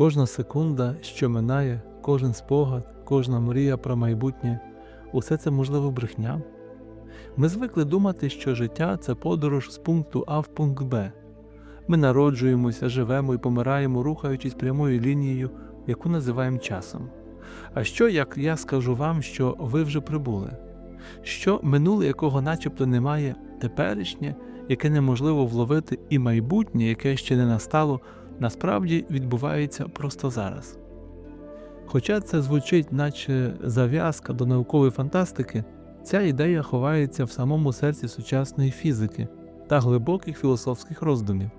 Кожна секунда, що минає, кожен спогад, кожна мрія про майбутнє усе це можливо брехня. Ми звикли думати, що життя це подорож з пункту А в пункт Б. Ми народжуємося, живемо і помираємо, рухаючись прямою лінією, яку називаємо часом. А що, як я скажу вам, що ви вже прибули? Що минуле, якого начебто немає, теперішнє, яке неможливо вловити, і майбутнє, яке ще не настало, насправді відбувається просто зараз. Хоча це звучить, наче зав'язка до наукової фантастики, ця ідея ховається в самому серці сучасної фізики та глибоких філософських роздумів.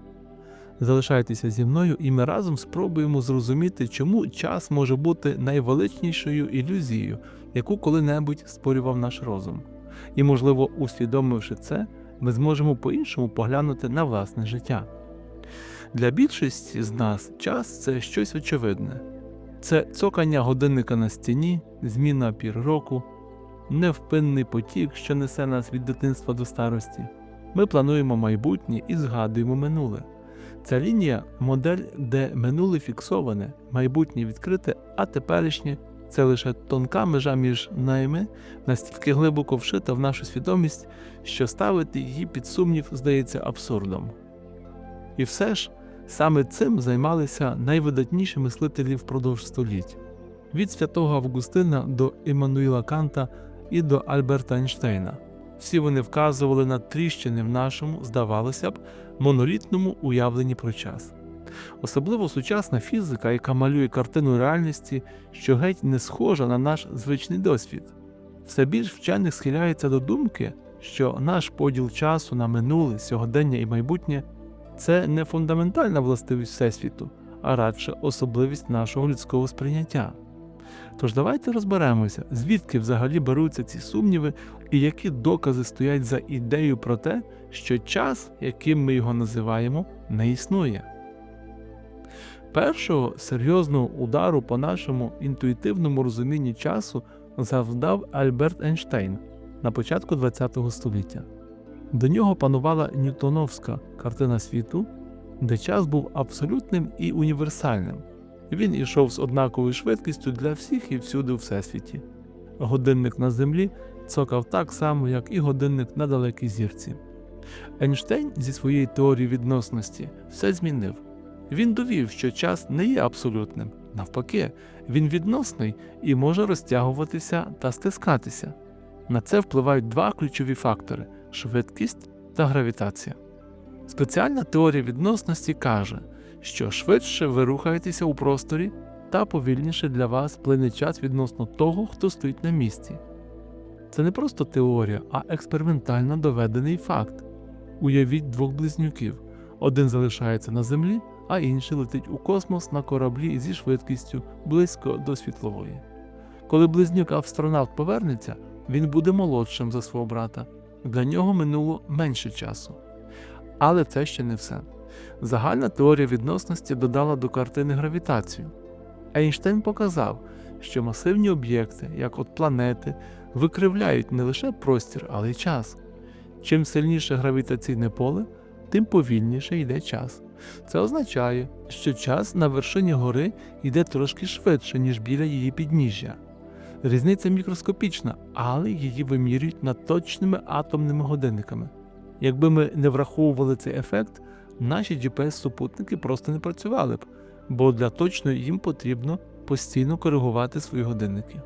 Залишайтеся зі мною, і ми разом спробуємо зрозуміти, чому час може бути найвеличнішою ілюзією, яку коли-небудь створював наш розум. І, можливо, усвідомивши це, ми зможемо по-іншому поглянути на власне життя. Для більшості з нас час це щось очевидне. Це цокання годинника на стіні, зміна пір року, невпинний потік, що несе нас від дитинства до старості. Ми плануємо майбутнє і згадуємо минуле. Ця лінія модель, де минуле фіксоване, майбутнє відкрите, а теперішнє це лише тонка межа між ними, настільки глибоко вшита в нашу свідомість, що ставити її під сумнів здається абсурдом. І все ж саме цим займалися найвидатніші мислителі впродовж століть від святого Августина до Іммануїла Канта і до Альберта Ейнштейна. Всі вони вказували на тріщини в нашому, здавалося б, монолітному уявленні про час. Особливо сучасна фізика, яка малює картину реальності, що геть не схожа на наш звичний досвід. Все більш вчених схиляється до думки, що наш поділ часу на минуле, сьогодення і майбутнє це не фундаментальна властивість Всесвіту, а радше особливість нашого людського сприйняття. Тож давайте розберемося, звідки взагалі беруться ці сумніви і які докази стоять за ідеєю про те, що час, яким ми його називаємо, не існує. Першого серйозного удару по нашому інтуїтивному розумінні часу завдав Альберт Ейнштейн на початку ХХ століття. До нього панувала ньютоновська картина світу, де час був абсолютним і універсальним. Він ішов з однаковою швидкістю для всіх і всюди у всесвіті. Годинник на землі цокав так само, як і годинник на далекій зірці. Ейнштейн зі своєї теорії відносності все змінив. Він довів, що час не є абсолютним, навпаки, він відносний і може розтягуватися та стискатися. На це впливають два ключові фактори швидкість та гравітація. Спеціальна теорія відносності каже, що швидше ви рухаєтеся у просторі та повільніше для вас плине час відносно того, хто стоїть на місці. Це не просто теорія, а експериментально доведений факт. Уявіть двох близнюків: один залишається на землі, а інший летить у космос на кораблі зі швидкістю близько до світлової. Коли близнюк астронавт повернеться, він буде молодшим за свого брата. Для нього минуло менше часу. Але це ще не все. Загальна теорія відносності додала до картини гравітацію. Ейнштейн показав, що масивні об'єкти, як от планети, викривляють не лише простір, але й час. Чим сильніше гравітаційне поле, тим повільніше йде час. Це означає, що час на вершині гори йде трошки швидше, ніж біля її підніжжя. Різниця мікроскопічна, але її вимірюють над точними атомними годинниками. Якби ми не враховували цей ефект, наші GPS-супутники просто не працювали б, бо для точної їм потрібно постійно коригувати свої годинники.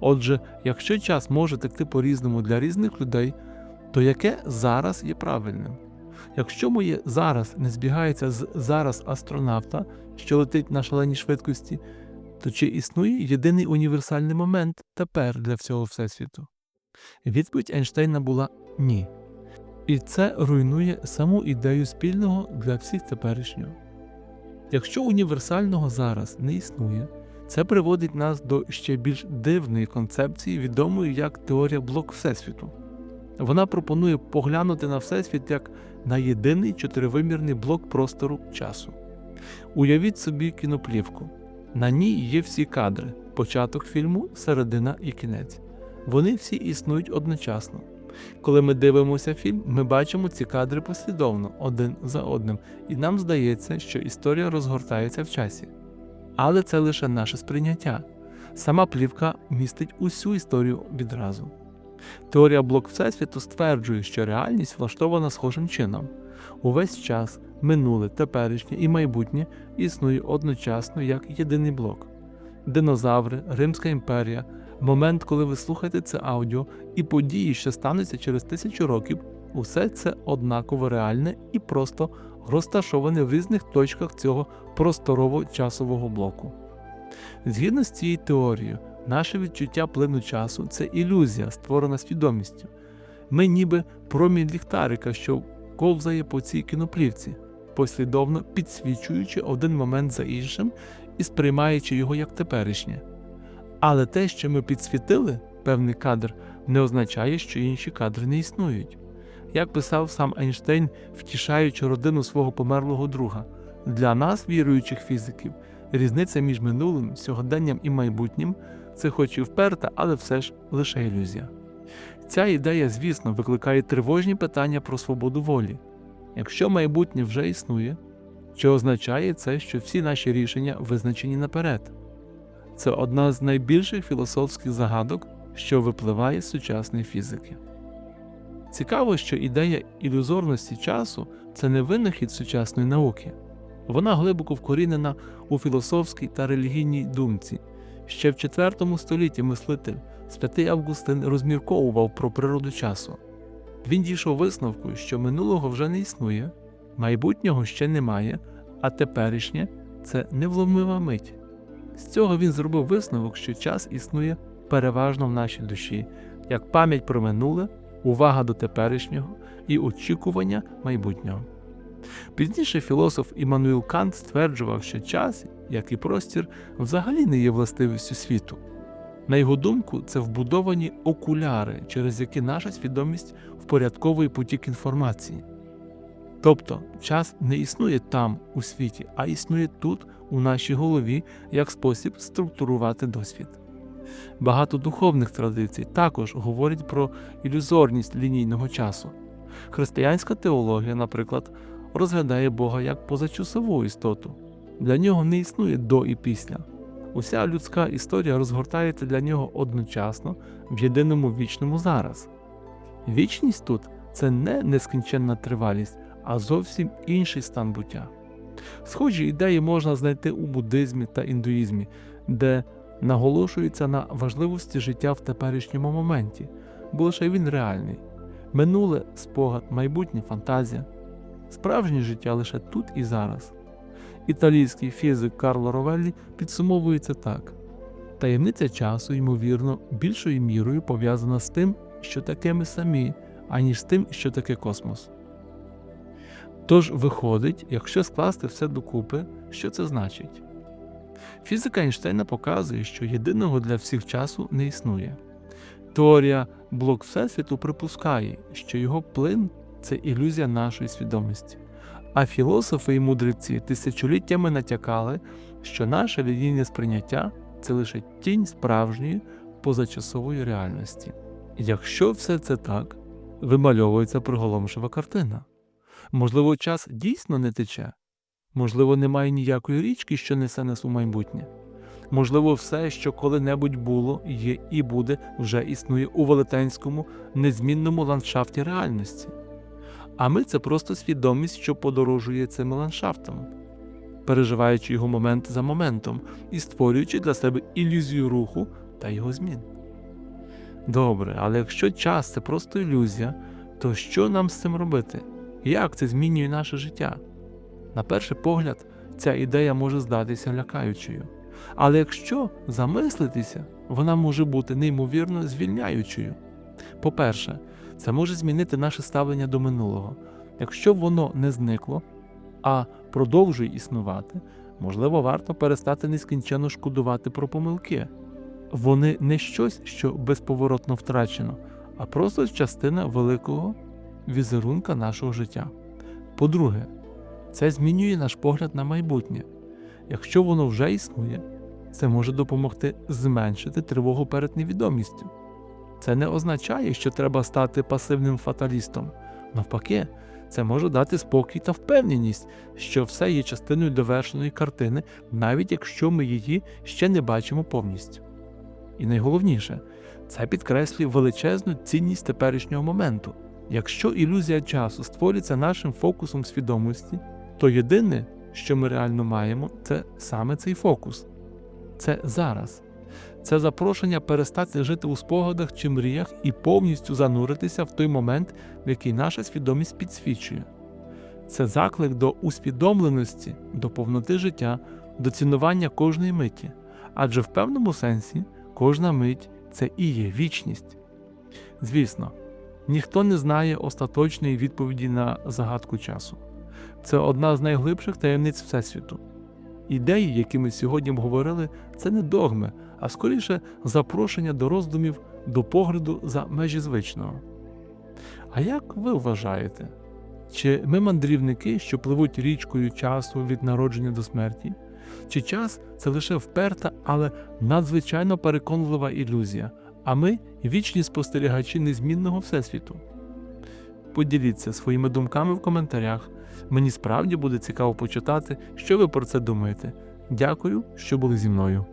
Отже, якщо час може текти по-різному для різних людей, то яке зараз є правильним? Якщо моє зараз не збігається з зараз астронавта, що летить на шаленій швидкості, то чи існує єдиний універсальний момент тепер для всього Всесвіту? Відповідь Ейнштейна була ні. І це руйнує саму ідею спільного для всіх теперішнього. Якщо універсального зараз не існує, це приводить нас до ще більш дивної концепції, відомої як теорія блок Всесвіту. Вона пропонує поглянути на Всесвіт як на єдиний чотиривимірний блок простору часу. Уявіть собі кіноплівку. На ній є всі кадри: початок фільму, середина і кінець. Вони всі існують одночасно. Коли ми дивимося фільм, ми бачимо ці кадри послідовно, один за одним, і нам здається, що історія розгортається в часі. Але це лише наше сприйняття. Сама плівка містить усю історію відразу. Теорія блок Всесвіту стверджує, що реальність влаштована схожим чином. Увесь час, минуле, теперішнє і майбутнє існує одночасно як єдиний блок. Динозаври, Римська імперія, момент, коли ви слухаєте це аудіо, і події, що стануться через тисячу років, усе це однаково реальне і просто розташоване в різних точках цього просторово-часового блоку. Згідно з цією теорією, наше відчуття плину часу це ілюзія, створена свідомістю. Ми ніби промінь ліхтарика, що ковзає по цій кіноплівці, послідовно підсвічуючи один момент за іншим і сприймаючи його як теперішнє. Але те, що ми підсвітили певний кадр, не означає, що інші кадри не існують. Як писав сам Ейнштейн, втішаючи родину свого померлого друга, для нас, віруючих фізиків, різниця між минулим, сьогоденням і майбутнім це хоч і вперта, але все ж лише ілюзія. Ця ідея, звісно, викликає тривожні питання про свободу волі. Якщо майбутнє вже існує, чи означає це, що всі наші рішення визначені наперед? Це одна з найбільших філософських загадок, що випливає з сучасної фізики. Цікаво, що ідея ілюзорності часу це не винахід сучасної науки. Вона глибоко вкорінена у філософській та релігійній думці. Ще в IV столітті мислитель святий Августин розмірковував про природу часу. Він дійшов висновку, що минулого вже не існує, майбутнього ще немає, а теперішнє це невломива мить. З цього він зробив висновок, що час існує переважно в нашій душі, як пам'ять про минуле, увага до теперішнього і очікування майбутнього. Пізніше філософ Іммануїл Кант стверджував, що час, як і простір, взагалі не є властивістю світу. На його думку, це вбудовані окуляри, через які наша свідомість впорядковує потік інформації. Тобто час не існує там, у світі, а існує тут, у нашій голові, як спосіб структурувати досвід. Багато духовних традицій також говорять про ілюзорність лінійного часу. Християнська теологія, наприклад, розглядає Бога як позачасову істоту. Для нього не існує до і після. Уся людська історія розгортається для нього одночасно в єдиному вічному зараз. Вічність тут це не нескінченна тривалість, а зовсім інший стан буття. Схожі ідеї можна знайти у буддизмі та індуїзмі, де наголошується на важливості життя в теперішньому моменті, бо лише він реальний. Минуле спогад, майбутнє фантазія, справжнє життя лише тут і зараз. Італійський фізик Карло Ровеллі підсумовує це так: таємниця часу, ймовірно, більшою мірою пов'язана з тим, що таке ми самі, аніж з тим, що таке космос. Тож виходить, якщо скласти все докупи, що це значить? Фізика Ейнштейна показує, що єдиного для всіх часу не існує. Теорія блок Всесвіту припускає, що його плин це ілюзія нашої свідомості. А філософи і мудреці тисячоліттями натякали, що наше лінійне сприйняття це лише тінь справжньої позачасової реальності. Якщо все це так, вимальовується приголомшива картина. Можливо, час дійсно не тече, можливо, немає ніякої річки, що несе нас у майбутнє. Можливо, все, що коли-небудь було, є і буде, вже існує у велетенському, незмінному ландшафті реальності. А ми це просто свідомість, що подорожує цими ландшафтами, переживаючи його момент за моментом і створюючи для себе ілюзію руху та його змін. Добре, але якщо час це просто ілюзія, то що нам з цим робити? Як це змінює наше життя? На перший погляд, ця ідея може здатися лякаючою. Але якщо замислитися, вона може бути неймовірно звільняючою. По-перше, це може змінити наше ставлення до минулого. Якщо воно не зникло, а продовжує існувати, можливо, варто перестати нескінченно шкодувати про помилки. Вони не щось, що безповоротно втрачено, а просто частина великого візерунка нашого життя. По-друге, це змінює наш погляд на майбутнє. Якщо воно вже існує, це може допомогти зменшити тривогу перед невідомістю. Це не означає, що треба стати пасивним фаталістом. Навпаки, це може дати спокій та впевненість, що все є частиною довершеної картини, навіть якщо ми її ще не бачимо повністю. І найголовніше, це підкреслює величезну цінність теперішнього моменту. Якщо ілюзія часу створюється нашим фокусом свідомості, то єдине, що ми реально маємо, це саме цей фокус. Це зараз. Це запрошення перестати жити у спогадах чи мріях і повністю зануритися в той момент, в який наша свідомість підсвічує. Це заклик до усвідомленості, до повноти життя, до цінування кожної миті, адже в певному сенсі кожна мить це і є вічність. Звісно, ніхто не знає остаточної відповіді на загадку часу. Це одна з найглибших таємниць Всесвіту. Ідеї, які ми сьогодні обговорили, це не догми, а скоріше запрошення до роздумів, до погляду за межі звичного. А як ви вважаєте? Чи ми мандрівники, що пливуть річкою часу від народження до смерті? Чи час це лише вперта, але надзвичайно переконлива ілюзія, а ми вічні спостерігачі незмінного Всесвіту? Поділіться своїми думками в коментарях. Мені справді буде цікаво почитати, що ви про це думаєте. Дякую, що були зі мною.